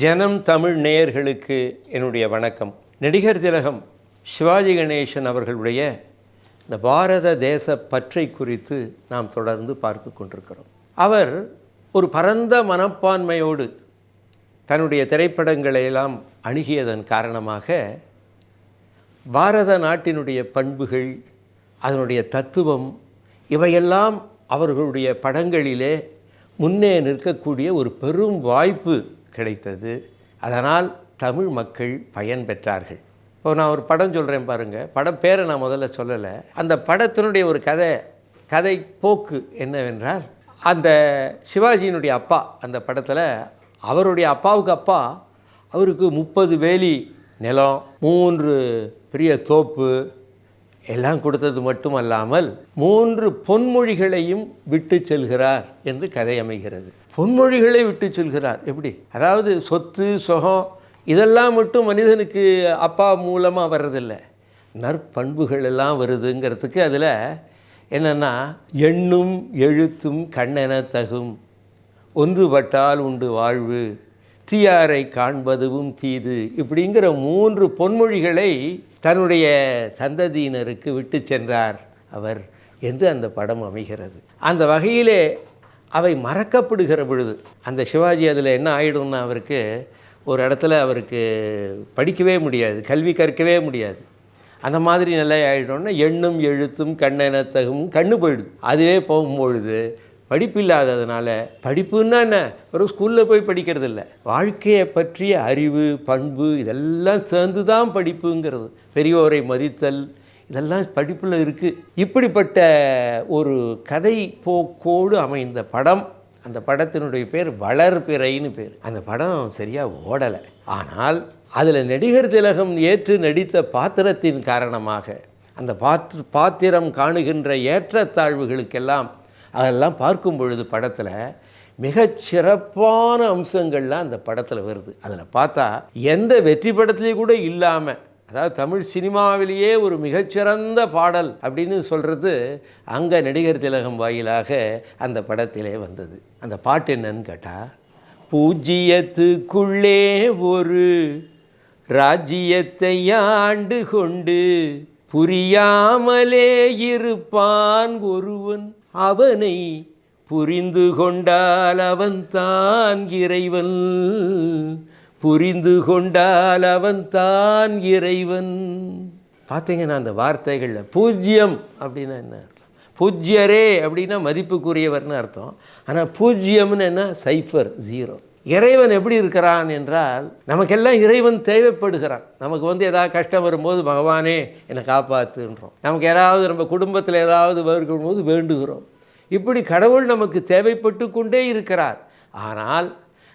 ஜனம் தமிழ் நேயர்களுக்கு என்னுடைய வணக்கம். நடிகர் திலகம் சிவாஜி கணேசன் அவர்களுடைய இந்த பாரத தேச பற்றை குறித்து நாம் தொடர்ந்து பார்த்து கொண்டிருக்கிறோம். அவர் ஒரு பரந்த மனப்பான்மையோடு தன்னுடைய திரைப்படங்களை எல்லாம் அணுகியதன் காரணமாக பாரத நாட்டினுடைய பண்புகள் அதனுடைய தத்துவம் இவையெல்லாம் அவர்களுடைய படங்களிலே முன்னே நிற்கக்கூடிய ஒரு பெரும் வாய்ப்பு கிடைத்தது. அதனால் தமிழ் மக்கள் பயன் பெற்றார்கள். இப்போ நான் ஒரு படம் சொல்கிறேன் பாருங்கள் படம் பேரை நான் முதல்ல சொல்லலை. அந்த படத்தினுடைய ஒரு கதை கதை போக்கு என்னவென்றால் அந்த சிவாஜியினுடைய அப்பா அந்த படத்தில் அவருடைய அப்பாவுக்கு அப்பா அவருக்கு முப்பது வேலி நிலம் மூன்று பெரிய தோப்பு எல்லாம் கொடுத்தது மட்டுமல்லாமல் மூன்று பொன்மொழிகளையும் விட்டு செல்கிறார் என்று கதை அமைகிறது. பொன்மொழிகளை விட்டு செல்கிறார். எப்படி? அதாவது சொத்து சுகம் இதெல்லாம் மட்டும் மனிதனுக்கு அப்பா மூலமாக வர்றதில்லை. நற்பண்புகள் எல்லாம் வருதுங்கிறதுக்கு அதில் என்னென்னா எண்ணும் எழுத்தும் கண்ணென தகும். ஒன்றுபட்டால் உண்டு வாழ்வு. தீயாரை காண்பதுவும் தீது. இப்படிங்கிற மூன்று பொன்மொழிகளை தன்னுடைய சந்ததியினருக்கு விட்டு சென்றார் அவர் என்று அந்த படம் அமைகிறது. அந்த வகையிலே அவை மறக்கப்படுகிற பொழுது அந்த சிவாஜி அதில் என்ன ஆகிடும்னா அவருக்கு ஒரு இடத்துல அவருக்கு படிக்கவே முடியாது கல்வி கற்கவே முடியாது. அந்த மாதிரி நிலை ஆகிடும்னா எண்ணும் எழுத்தும் கண்ணெனத்தகும் கண்ணு போயிடுது. அதுவே போகும்பொழுது படிப்பு இல்லாததுனால படிப்புன்னா என்ன? ஒரு ஸ்கூலில் போய் படிக்கிறது இல்லை வாழ்க்கையை பற்றிய அறிவு பண்பு இதெல்லாம் சேர்ந்து தான் படிப்புங்கிறது. பெரியோரை மதித்தல் இதெல்லாம் படிப்பில் இருக்குது இப்படிப்பட்ட ஒரு கதை போக்கோடு அமைந்த படம் அந்த படத்தினுடைய பேர் வளர்பிறைன்னு பேர். அந்த படம் சரியாக ஓடலை. ஆனால் அதில் நடிகர் திலகம் ஏற்று நடித்த பாத்திரத்தின் காரணமாக அந்த பாத்திர பாத்திரம் காணுகின்ற ஏற்றத்தாழ்வுகளுக்கெல்லாம் அதெல்லாம் பார்க்கும் பொழுது படத்தில் மிகச் சிறப்பான அம்சங்கள்லாம் அந்த படத்தில் வருது. அதில் பார்த்தா எந்த வெற்றி படத்துலேயும் கூட இல்லாமல் அதாவது தமிழ் சினிமாவிலேயே ஒரு மிகச்சிறந்த பாடல் அப்படின்னு சொல்கிறது அங்கே நடிகர் திலகம் வாயிலாக அந்த படத்திலே வந்தது. அந்த பாட்டு என்னன்னு கேட்டால் பூஜ்ஜியத்துக்குள்ளே ஒரு ராஜ்யத்தை ஆண்டு கொண்டு புரியாமலே இருப்பான் ஒருவன். அவனை புரிந்து கொண்டால் அவன் தான் இறைவன். புரிந்து கொண்டால் அவன் தான் இறைவன். பார்த்தீங்கன்னா அந்த வார்த்தைகளில் பூஜ்யம் அப்படின்னா என்ன பூஜ்யரே அப்படின்னா மதிப்புக்குரியவர்னு அர்த்தம். ஆனால் பூஜ்யம்னு என்ன? Cipher zero. இறைவன் எப்படி இருக்கிறான் என்றால் நமக்கெல்லாம் இறைவன் தேவைப்படுகிறான். நமக்கு வந்து ஏதாவது கஷ்டம் வரும்போது பகவானே என்னை காப்பாற்றுன்றோம் நமக்கு யாராவது நம்ம குடும்பத்தில் ஏதாவது இருக்கும்போது வேண்டுகிறோம். இப்படி கடவுள் நமக்கு தேவைப்பட்டு கொண்டே இருக்கிறார். ஆனால்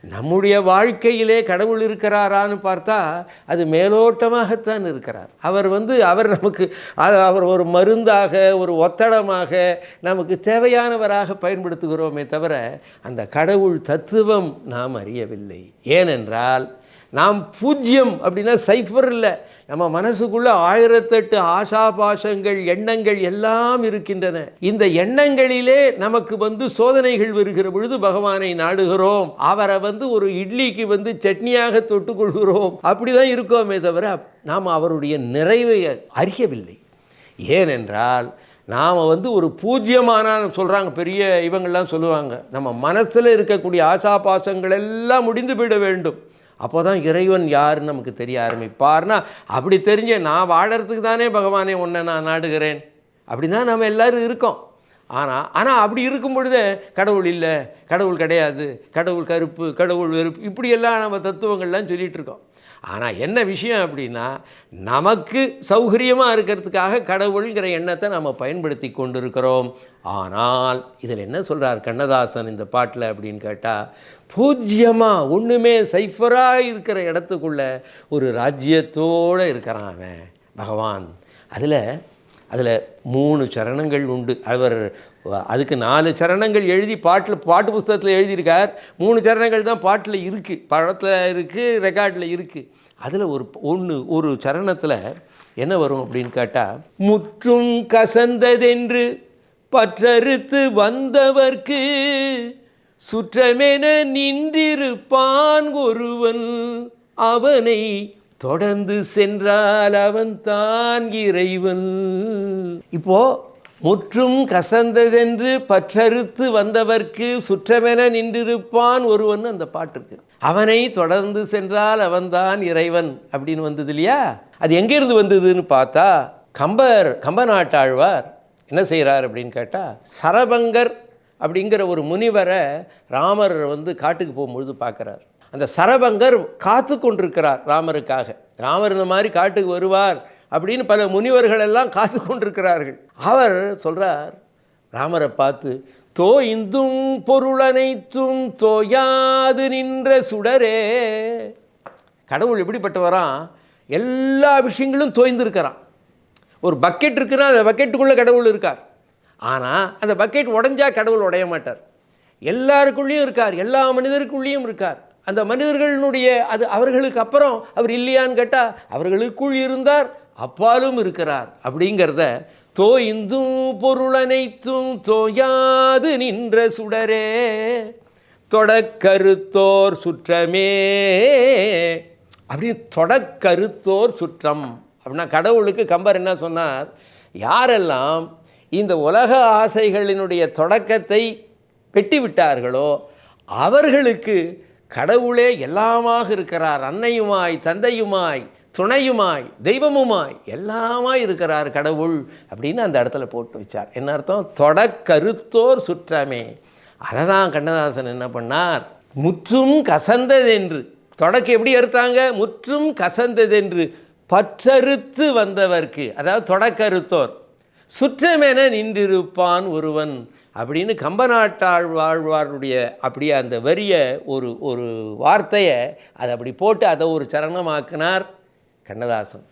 நம்முடைய வாழ்க்கையிலே கடவுள் இருக்கிறாரான்னு பார்த்தா அது மேலோட்டமாகத்தான் இருக்கிறார். அவர் வந்து அவர் நமக்கு அவர் ஒரு மருந்தாக ஒரு ஒத்தடமாக நமக்கு தேவையானவராக பயன்படுத்துகிறோமே தவிர அந்த கடவுள் தத்துவம் நாம் அறியவில்லை. ஏனென்றால் நாம் பூஜ்யம் அப்படின்னா சைஃபர் இல்லை. நம்ம மனசுக்குள்ளே ஆயிரத்தெட்டு ஆசாபாசங்கள் எண்ணங்கள் எல்லாம் இருக்கின்றன. இந்த எண்ணங்களிலே நமக்கு வந்து சோதனைகள் வருகிற பொழுது பகவானை நாடுகிறோம். அவரை வந்து ஒரு இட்லிக்கு வந்து சட்னியாக தொட்டுக்கொள்கிறோம் அப்படி தான் இருக்கோமே தவிர நாம் அவருடைய நிறைவை அறியவில்லை. ஏனென்றால் நாம் வந்து ஒரு பூஜ்யமான சொல்கிறாங்க பெரிய இவங்கள்லாம் சொல்லுவாங்க நம்ம மனசில் இருக்கக்கூடிய ஆசாபாசங்கள் எல்லாம் முடிந்து விட வேண்டும். அப்போ தான் இறைவன் யாருன்னு நமக்கு தெரிய ஆரம்பிப்பார்னா அப்படி தெரிஞ்ச நான் வாழறதுக்கு தானே பகவானே உன்னை நான் நாடுகிறேன். அப்படி தான் நம்ம எல்லாரும் இருக்கோம். ஆனால் ஆனால் அப்படி இருக்கும் பொழுதே கடவுள் இல்லை கடவுள் கிடையாது கடவுள் கருப்பு கடவுள் வெறுப்பு இப்படியெல்லாம் நம்ம தத்துவங்கள்லாம் சொல்லிகிட்டு இருக்கோம். ஆனால் என்ன விஷயம் அப்படின்னா நமக்கு சௌகரியமாக இருக்கிறதுக்காக கடவுள்ங்கிற எண்ணத்தை நம்ம பயன்படுத்தி கொண்டிருக்கிறோம். ஆனால் இதில் என்ன சொல்கிறார் கண்ணதாசன் இந்த பாட்டில் அப்படின்னு கேட்டால் பூஜ்யமாக ஒன்றுமே சைஃபராக இருக்கிற இடத்துக்குள்ள ஒரு ராஜ்யத்தோடு இருக்கிறான் அவன் பகவான். அதில் அதில் மூணு சரணங்கள் உண்டு. அவர் அதுக்கு நாலு சரணங்கள் எழுதி பாட்டில் பாட்டு புஸ்தகத்தில் எழுதியிருக்கார். மூணு சரணங்கள் தான் பாட்டில் இருக்குது படத்தில் இருக்குது ரெக்கார்டில் இருக்குது அதில் ஒரு ஒன்று ஒரு சரணத்தில் என்ன வரும் அப்படின்னு கேட்டால் முற்றும் கசந்ததென்று பற்றறுத்து வந்தவர்க்கு சுற்றமென நின்றிருப்பான் ஒருவன். அவனை தொடர்ந்து சென்றால் அவன் தான் இறைவன். இப்போ முற்றும் கசந்ததென்று பற்றறுத்து வந்தவர்க்கு சுற்றமென நின்றிருப்பான் ஒருவன் அந்த பாட்டு அவனை தொடர்ந்து சென்றால் அவன்தான் இறைவன் அப்படின்னு வந்தது இல்லையா? அது எங்கிருந்து வந்ததுன்னு பார்த்தா கம்பர் கம்பநாட்டாழ்வார் என்ன செய்கிறார் அப்படின்னு கேட்டால் சரபங்கர் அப்படிங்கிற ஒரு முனிவரை ராமர் வந்து காட்டுக்கு போகும்பொழுது பார்க்குறார். அந்த சரபங்கர் காத்து கொண்டிருக்கிறார் ராமருக்காக. ராமர் இந்த மாதிரி காட்டுக்கு வருவார் அப்படின்னு பல முனிவர்கள் எல்லாம் காத்து கொண்டிருக்கிறார்கள். அவர் சொல்கிறார் ராமரை பார்த்து தோ இந்தும் பொருளனைத்தும் தோயாது நின்ற சுடரே. கடவுள் எப்படிப்பட்டவரான் எல்லா விஷயங்களும் தோய்ந்திருக்கிறான். ஒரு பக்கெட் இருக்குன்னா அந்த பக்கெட்டுக்குள்ளே கடவுள் இருக்கார். ஆனால் அந்த பக்கெட் உடஞ்சா கடவுள் உடைய மாட்டார். எல்லாருக்குள்ளேயும் இருக்கார் எல்லா மனிதருக்குள்ளேயும் இருக்கார். அந்த மனிதர்களுடைய அது அவர்களுக்கு அப்புறம் அவர் இல்லையான்னு கேட்டால் அவர்களுக்குள் இருந்தார் அப்பாலும் இருக்கிறார். அப்படிங்கிறத தோ இந்தும் பொருளனைத்தும் தோயாது நின்ற சுடரே தொடக்கருத்தோர் சுற்றமே. அப்படின்னு தொடக்கருத்தோர் சுற்றம். அப்படின்னா கடவுளுக்கு கம்பர் என்ன சொன்னார்? யாரெல்லாம் இந்த உலக ஆசைகளினுடைய தொடக்கத்தை பெட்டிவிட்டார்களோ அவர்களுக்கு கடவுளே எல்லாமாக இருக்கிறார். அன்னையுமாய் தந்தையுமாய் துணையுமாய் தெய்வமுமாய் எல்லாமாய் இருக்கிறார் கடவுள் அப்படின்னு அந்த இடத்துல போட்டு வச்சார். என்ன அர்த்தம்? தொடக்கருத்தோர் சுற்றமே. அதை தான் கண்ணதாசன் என்ன பண்ணார்? முற்றும் கசந்ததென்று. தொடக்க எப்படி அறுத்தாங்க? முற்றும் கசந்ததென்று. பற்றறுத்து வந்தவர்க்கு. அதாவது தொடக்கருத்தோர். சுற்றமென நின்றிருப்பான் ஒருவன். அப்படின்னு கம்பநாட்டாள் வாழ்வாருடைய அப்படியே அந்த வரிய ஒரு ஒரு வார்த்தையை அதை அப்படி போட்டு அதை ஒரு சரணமாக்கினார் கண்ணதாசன்.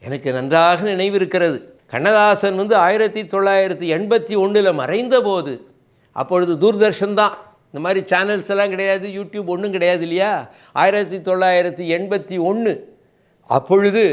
எனக்கு நன்றாக நினைவிருக்கிறது. கண்ணதாசன் வந்து ஆயிரத்தி தொள்ளாயிரத்தி எண்பத்தி ஒன்றில் மறைந்த போது அப்பொழுது தூர்தர்ஷன் தான். இந்த மாதிரி சேனல்ஸ் எல்லாம் கிடையாது யூடியூப் ஒன்றும் கிடையாது இல்லையா? ஆயிரத்தி தொள்ளாயிரத்தி எண்பத்தி ஒன்று அப்பொழுது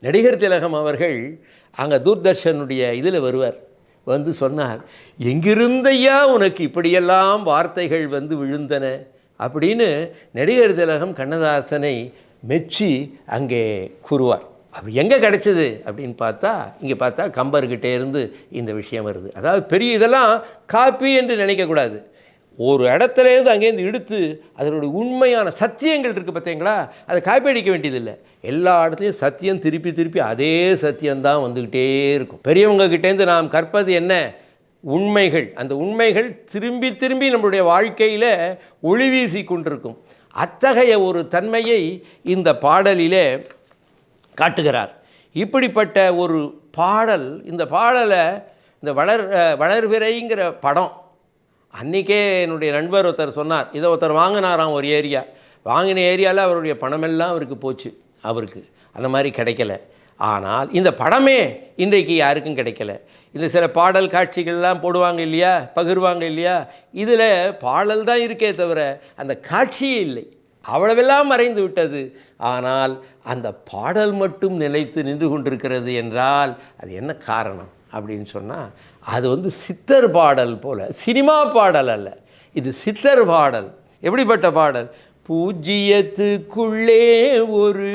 நடிகர் திலகம் அவர்கள் அங்கே தூர்தர்ஷனுடைய இதில் வருவார். வந்து சொன்னார் எங்கிருந்தையா உனக்கு இப்படியெல்லாம் வார்த்தைகள் வந்து விழுந்தன? அப்படின்னு நடிகர் திலகம் கண்ணதாசனை மெச்சி அங்கே கூறுவார். அப்படி எங்கே கிடச்சிது? அப்படின்னு பார்த்தா இங்கே பார்த்தா கம்பர்கிட்டே இருந்து இந்த விஷயம் வருது. அதாவது பெரிய இதெல்லாம் காப்பி என்று நினைக்கக்கூடாது ஒரு இடத்துலேருந்து அங்கேருந்து எடுத்து அதனுடைய உண்மையான சத்தியங்கள் இருக்குது பார்த்தீங்களா? அதை காப்பி அடிக்க வேண்டியதில்லை. எல்லா இடத்துலையும் சத்தியம் திருப்பி திருப்பி அதே சத்தியம்தான் வந்துக்கிட்டே இருக்கும். பெரியவங்க கிட்டேருந்து நாம் கற்பது என்ன? உண்மைகள். அந்த உண்மைகள் திரும்பி திரும்பி நம்மளுடைய வாழ்க்கையில் ஒளி வீசி கொண்டிருக்கும். அத்தகைய ஒரு தன்மையை இந்த பாடலிலே காட்டுகிறார். இப்படிப்பட்ட ஒரு பாடல் இந்த பாடலை இந்த வளர் வளர்விரைங்கிற படம் அன்றைக்கே என்னுடைய நண்பர் ஒருத்தர் சொன்னார் இதை ஒருத்தர் வாங்கினாராம் ஒரு ஏரியா. வாங்கின ஏரியாவில் அவருடைய பணமெல்லாம் அவருக்கு போச்சு அவருக்கு. அந்த மாதிரி கிடைக்கல. ஆனால் இந்த படமே இன்றைக்கு யாருக்கும் கிடைக்கல. இந்த சில பாடல் காட்சிகள்லாம் போடுவாங்க இல்லையா பகிர்வாங்க இல்லையா இதில் பாடல் தான் இருக்கே தவிர அந்த காட்சியே இல்லை. அவ்வளவெல்லாம் மறைந்து விட்டது. ஆனால் அந்த பாடல் மட்டும் நிலைத்து நின்று கொண்டிருக்கிறது என்றால் அது என்ன காரணம்? அப்படின்னு சொன்னால் அது வந்து சித்தர் பாடல் போல். சினிமா பாடல் அல்ல. இது சித்தர் பாடல். எப்படிப்பட்ட பாடல்? பூஜ்ஜியத்துக்குள்ளே ஒரு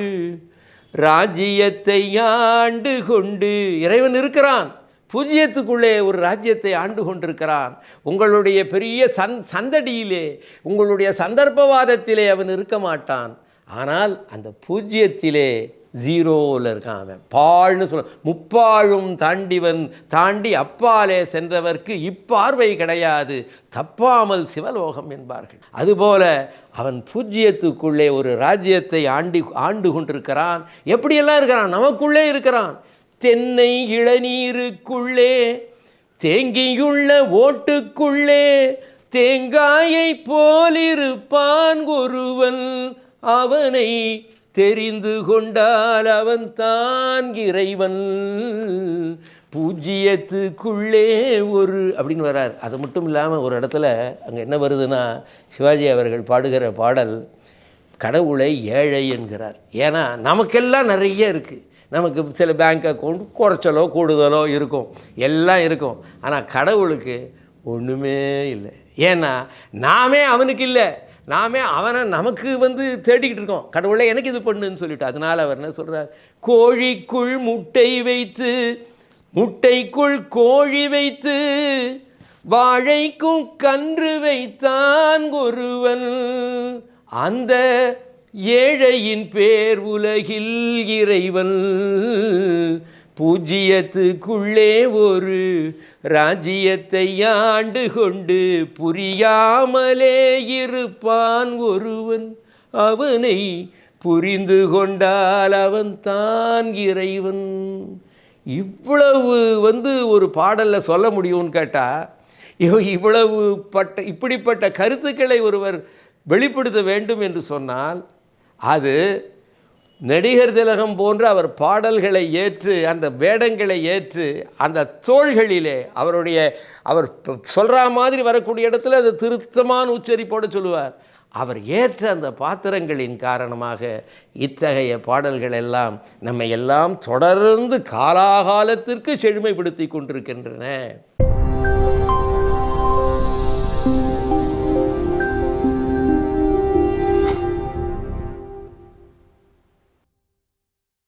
ராஜ்யத்தை ஆண்டு கொண்டு இறைவன் இருக்கிறான். பூஜ்ஜியத்துக்குள்ளே ஒரு ராஜ்யத்தை ஆண்டு கொண்டிருக்கிறான். உங்களுடைய பெரிய சந் சந்தடியிலே உங்களுடைய சந்தர்ப்பவாதத்திலே அவன் இருக்க மாட்டான். ஆனால் அந்த பூஜ்ஜியத்திலே ஜீரோவில் இருக்கான் அவன். பாழ்னு சொல்ல முப்பாழும் தாண்டிவன் தாண்டி அப்பாலே சென்றவர்க்கு இப்பார்வை கிடையாது தப்பாமல் சிவலோகம் என்பார்கள். அதுபோல அவன் பூஜ்ஜியத்துக்குள்ளே ஒரு ராஜ்யத்தை ஆண்டி ஆண்டு கொண்டிருக்கிறான். எப்படியெல்லாம் இருக்கிறான்? நமக்குள்ளே இருக்கிறான். தென்னை இளநீருக்குள்ளே தேங்கியுள்ள ஓட்டுக்குள்ளே தேங்காயை போலிருப்பான் ஒருவன். அவனை தெரிந்து கொண்டால் அவன் தான் இறைவன். பூஜ்ஜியத்துக்குள்ளே ஒரு அப்படின்னு வரார் அது மட்டும் இல்லாமல் ஒரு இடத்துல அங்கே என்ன வருதுன்னா சிவாஜி அவர்கள் பாடுகிற பாடல் கடவுளை ஏழை என்கிறார். ஏன்னா நமக்கெல்லாம் நிறைய இருக்குது நமக்கு சில பேங்க் அக்கௌண்ட் குறைச்சலோ கூடுதலோ இருக்கும். எல்லாம் இருக்கும். ஆனால் கடவுளுக்கு ஒன்றுமே இல்லை. ஏன்னா நாமே அவனுக்கு இல்லை. நாமே அவனை நமக்கு வந்து தேடிக்கிட்டு இருக்கோம். கடவுளை எனக்கு இது பண்ணுன்னு சொல்லிட்டு. அதனால் அவர் என்ன சொல்கிறார் கோழிக்குள் முட்டை வைத்து முட்டைக்குள் கோழி வைத்து வாழைக்கும் கன்று வைத்தான் ஒருவன். அந்த ஏழையின் பேர் உலகில் இறைவன். பூஜ்ஜியத்துக்குள்ளே ஒரு ராஜ்யத்தை ஆண்டு கொண்டு புரியாமலே இருப்பான் ஒருவன். அவனை புரிந்து கொண்டால் அவன் தான் இறைவன். இவ்வளவு வந்து ஒரு பாடலில் சொல்ல முடியும்னு கேட்டால் இவ்வளவு பட்ட இப்படிப்பட்ட கருத்துக்களை ஒருவர் வெளிப்படுத்த வேண்டும் என்று சொன்னால் அது நடிகர் திலகம் போன்ற அவர் பாடல்களை ஏற்று அந்த வேடங்களை ஏற்று அந்த தோள்களிலே அவருடைய அவர் சொல்கிற மாதிரி வரக்கூடிய இடத்துல அது திருத்தமான உச்சரிப்போடு சொல்லுவார். அவர் ஏற்ற அந்த பாத்திரங்களின் காரணமாக இத்தகைய பாடல்கள் எல்லாம் நம்மை எல்லாம் தொடர்ந்து காலாகாலத்திற்கு செழுமைப்படுத்தி கொண்டிருக்கின்றன.